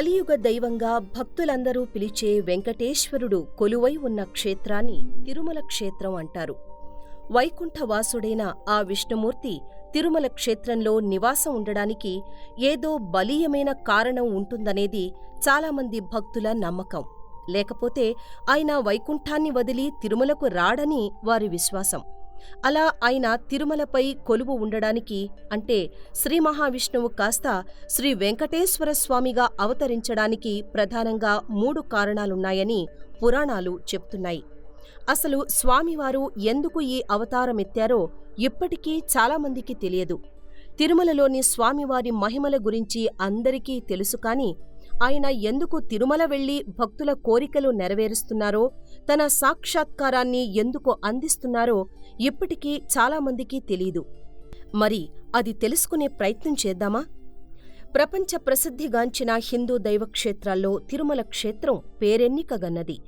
కలియుగ దైవంగా భక్తులందరూ పిలిచే వెంకటేశ్వరుడు కొలువై ఉన్న క్షేత్రాన్ని తిరుమల క్షేత్రం అంటారు. వైకుంఠవాసుడైన ఆ విష్ణుమూర్తి తిరుమల క్షేత్రంలో నివాసం ఉండడానికి ఏదో బలీయమైన కారణం ఉంటుందనేది చాలామంది భక్తుల నమ్మకం. లేకపోతే ఆయన వైకుంఠాన్ని వదిలి తిరుమలకు రాడని వారి విశ్వాసం. అలా ఆయన తిరుమలపై కొలువు ఉండడానికి అంటే శ్రీ మహావిష్ణువు కాస్త శ్రీ వెంకటేశ్వర స్వామిగా అవతరించడానికి ప్రధానంగా మూడు కారణాలున్నాయని పురాణాలు చెప్తున్నాయి. అసలు స్వామివారు ఎందుకు ఈ అవతారమెత్తారో ఇప్పటికీ చాలామందికి తెలియదు. తిరుమలలోని స్వామివారి మహిమల గురించి అందరికీ తెలుసు కానీ ఆయన ఎందుకు తిరుమల వెళ్ళి భక్తుల కోరికలు నెరవేరుస్తున్నారో తన సాక్షాత్కారాన్ని ఎందుకు అందిస్తున్నారో ఇప్పటికీ చాలామందికి తెలీదు. మరి అది తెలుసుకునే ప్రయత్నం చేద్దామా? ప్రపంచ ప్రసిద్ధిగాంచిన హిందూ దైవక్షేత్రాల్లో తిరుమల క్షేత్రం పేరెన్నికగన్నది.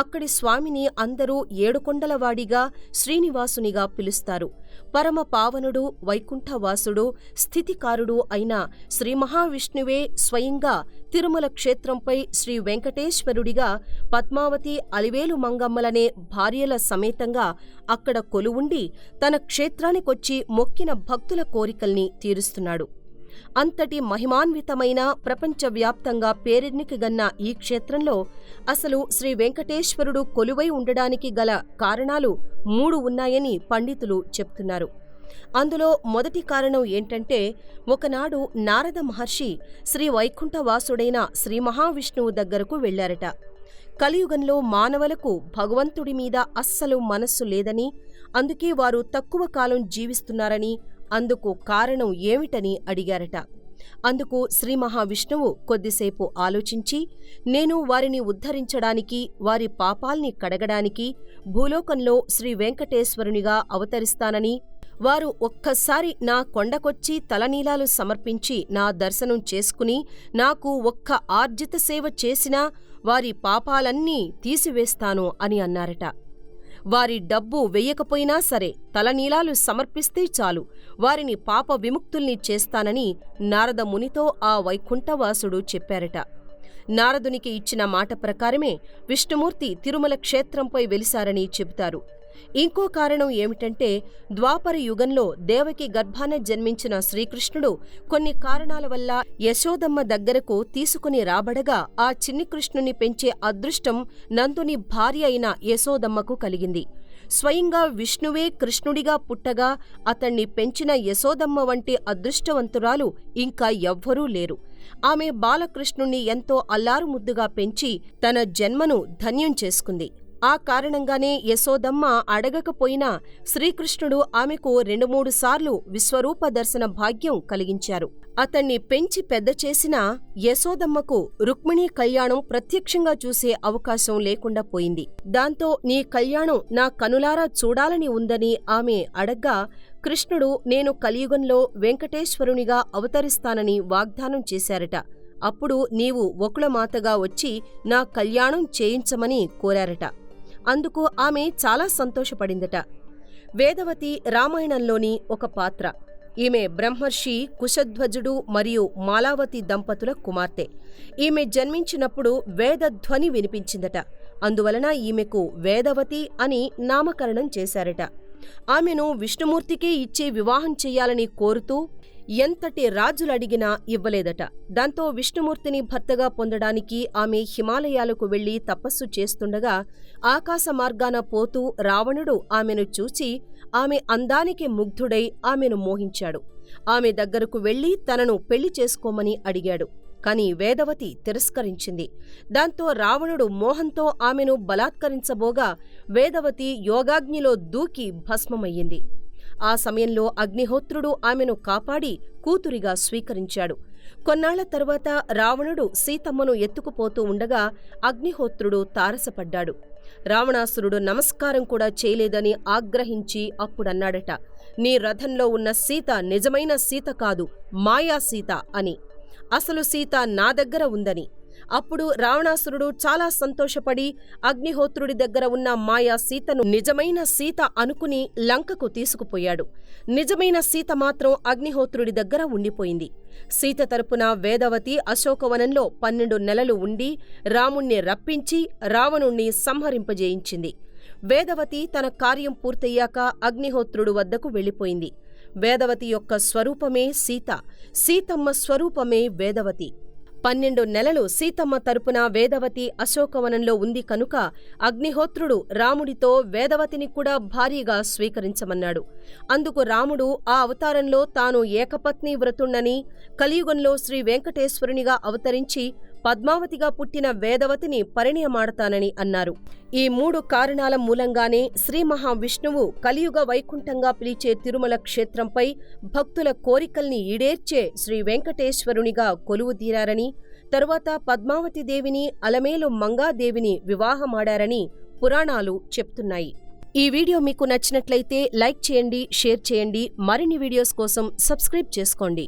అక్కడి స్వామిని అందరూ ఏడుకొండలవాడిగా శ్రీనివాసునిగా పిలుస్తారు. పరమ పావనుడు వైకుంఠవాసుడు స్థితికారుడు అయిన శ్రీ మహావిష్ణువే స్వయంగా తిరుమల క్షేత్రంపై శ్రీ వెంకటేశ్వరుడిగా పద్మావతి అలివేలు మంగమ్మలనే భార్యల సమేతంగా అక్కడ కొలువుండి తన క్షేత్రానికొచ్చి మొక్కిన భక్తుల కోరికల్ని తీరుస్తున్నాడు. అంతటి మహిమాన్వితమైన ప్రపంచవ్యాప్తంగా పేరెన్నికగన్న ఈ క్షేత్రంలో అసలు శ్రీ వెంకటేశ్వరుడు కొలువై ఉండడానికి గల కారణాలు మూడు ఉన్నాయని పండితులు చెప్తున్నారు. అందులో మొదటి కారణం ఏంటంటే ఒకనాడు నారద మహర్షి శ్రీ వైకుంఠవాసుడైన శ్రీ మహావిష్ణువు దగ్గరకు వెళ్ళారట కలియుగంలో మానవులకు భగవంతుడి మీద అస్సలు మనస్సు లేదని అందుకే వారు తక్కువ కాలం జీవిస్తున్నారని అందుకు కారణం ఏమిటని అడిగారట. అందుకు శ్రీ మహావిష్ణువు కొద్దిసేపు ఆలోచించి నేను వారిని ఉద్ధరించడానికి వారి పాపాల్ని కడగడానికి భూలోకంలో శ్రీ వెంకటేశ్వరునిగా అవతరిస్తానని వారు ఒక్కసారి నా కొండకొచ్చి తలనీలాలు సమర్పించి నా దర్శనం చేసుకుని నాకు ఒక్క ఆర్జిత సేవ చేసినా వారి పాపాలన్నీ తీసివేస్తాను అని అన్నారట. వారి డబ్బు వెయ్యకపోయినా సరే తలనీలాలు సమర్పిస్తే చాలు. వారిని పాప విముక్తుల్ని చేస్తానని నారద మునితో ఆ వైకుంఠవాసుడు చెప్పారట. నారదునికి ఇచ్చిన మాట ప్రకారమే విష్ణుమూర్తి తిరుమల క్షేత్రంపై వెలిశారని చెబుతారు. ఇంకో కారణం ఏమిటంటే ద్వాపర యుగంలో దేవకి గర్భాన జన్మించిన శ్రీకృష్ణుడు కొన్ని కారణాల వల్ల యశోదమ్మ దగ్గరకు తీసుకుని రాబడగా ఆ చిన్ని కృష్ణుని పెంచే అదృష్టం నందుని భార్య అయిన యశోదమ్మకు కలిగింది. స్వయంగా విష్ణువే కృష్ణుడిగా పుట్టగా అతణ్ణి పెంచిన యశోదమ్మ వంటి అదృష్టవంతురాలు ఇంకా ఎవ్వరూ లేరు. ఆమె బాలకృష్ణుణ్ణి ఎంతో అల్లారుముద్దుగా పెంచి తన జన్మను ధన్యం చేసుకుంది. ఆ కారణంగానే యశోదమ్మ అడగకపోయినా శ్రీకృష్ణుడు ఆమెకు రెండు మూడు సార్లు విశ్వరూప దర్శన భాగ్యం కలిగించారు. అతన్ని పెంచి పెద్ద చేసిన యశోదమ్మకు రుక్మిణీ కళ్యాణం ప్రత్యక్షంగా చూసే అవకాశం లేకుండా పోయింది. దాంతో నీ కళ్యాణం నా కనులారా చూడాలని ఉందని ఆమె అడగ్గా కృష్ణుడు నేను కలియుగంలో వెంకటేశ్వరునిగా అవతరిస్తానని వాగ్దానం చేశారట. అప్పుడు నీవు ఒకళమాతగా వచ్చి నా కళ్యాణం చేయించమని కోరారట. అందుకు ఆమె చాలా సంతోషపడిందట. వేదవతి రామాయణంలోని ఒక పాత్ర. ఈమె బ్రహ్మర్షి కుశధ్వజుడు మరియు మాలావతి దంపతుల కుమార్తె. ఈమె జన్మించినప్పుడు వేదధ్వని వినిపించిందట. అందువలన ఈమెకు వేదవతి అని నామకరణం చేశారట. ఆమెను విష్ణుమూర్తికే ఇచ్చి వివాహం చెయ్యాలని కోరుతూ ఎంతటి రాజులడిగినా ఇవ్వలేదట. దాంతో విష్ణుమూర్తిని భర్తగా పొందడానికి ఆమె హిమాలయాలకు వెళ్ళి తపస్సు చేస్తుండగా ఆకాశ మార్గాన పోతూ రావణుడు ఆమెను చూచి ఆమె అందానికి ముగ్ధుడై ఆమెను మోహించాడు. ఆమె దగ్గరకు వెళ్ళి తనను పెళ్ళి చేసుకోమని అడిగాడు. కాని వేదవతి తిరస్కరించింది. దాంతో రావణుడు మోహంతో ఆమెను బలాత్కరించబోగా వేదవతి యోగాగ్నిలో దూకి భస్మమయ్యింది. ఆ సమయంలో అగ్నిహోత్రుడు ఆమెను కాపాడి కూతురిగా స్వీకరించాడు. కొన్నాళ్ళ తరువాత రావణుడు సీతమ్మను ఎత్తుకుపోతూ ఉండగా అగ్నిహోత్రుడు తారసపడ్డాడు. రావణాసురుడు నమస్కారం కూడా చేయలేదని ఆగ్రహించి అప్పుడన్నాడట నీ రథంలో ఉన్న సీత నిజమైన సీత కాదు మాయా సీత అని. అసలు సీత నా దగ్గర ఉందని అప్పుడు రావణాసురుడు చాలా సంతోషపడి అగ్నిహోత్రుడి దగ్గర ఉన్న మాయా సీతను నిజమైన సీత అనుకుని లంకకు తీసుకుపోయాడు. నిజమైన సీత మాత్రం అగ్నిహోత్రుడి దగ్గర ఉండిపోయింది. సీత తరపున వేదవతి అశోకవనంలో పన్నెండు నెలలు ఉండి రాముణ్ణి రప్పించి రావణుణ్ణి సంహరింపజేయించింది. వేదవతి తన కార్యం పూర్తయ్యాక అగ్నిహోత్రుడు వద్దకు వెళ్ళిపోయింది. వేదవతి యొక్క స్వరూపమే సీత. సీతమ్మ స్వరూపమే వేదవతి. పన్నెండు నెలలు సీతమ్మ తరపున వేదవతి అశోకవనంలో ఉంది కనుక అగ్నిహోత్రుడు రాముడితో వేదవతిని కూడా భారీగా స్వీకరించమన్నాడు. అందుకు రాముడు ఆ అవతారంలో తాను ఏకపత్ని వ్రతుండని కలియుగంలో శ్రీ వెంకటేశ్వరునిగా అవతరించి పద్మావతిగా పుట్టిన వేదవతిని పరిణయమాడతానని అన్నారు. ఈ మూడు కారణాల మూలంగానే శ్రీ మహావిష్ణువు కలియుగ వైకుంఠంగా పిలిచే తిరుమల క్షేత్రంపై భక్తుల కోరికల్ని ఈడేర్చే శ్రీ వెంకటేశ్వరునిగా కొలువుదీరారని తరువాత పద్మావతి దేవిని అలమేలు మంగాదేవిని వివాహమాడారని పురాణాలు చెప్తున్నాయి. ఈ వీడియో మీకు నచ్చినట్లయితే లైక్ చేయండి షేర్ చేయండి. మరిన్ని వీడియోస్ కోసం సబ్స్క్రైబ్ చేసుకోండి.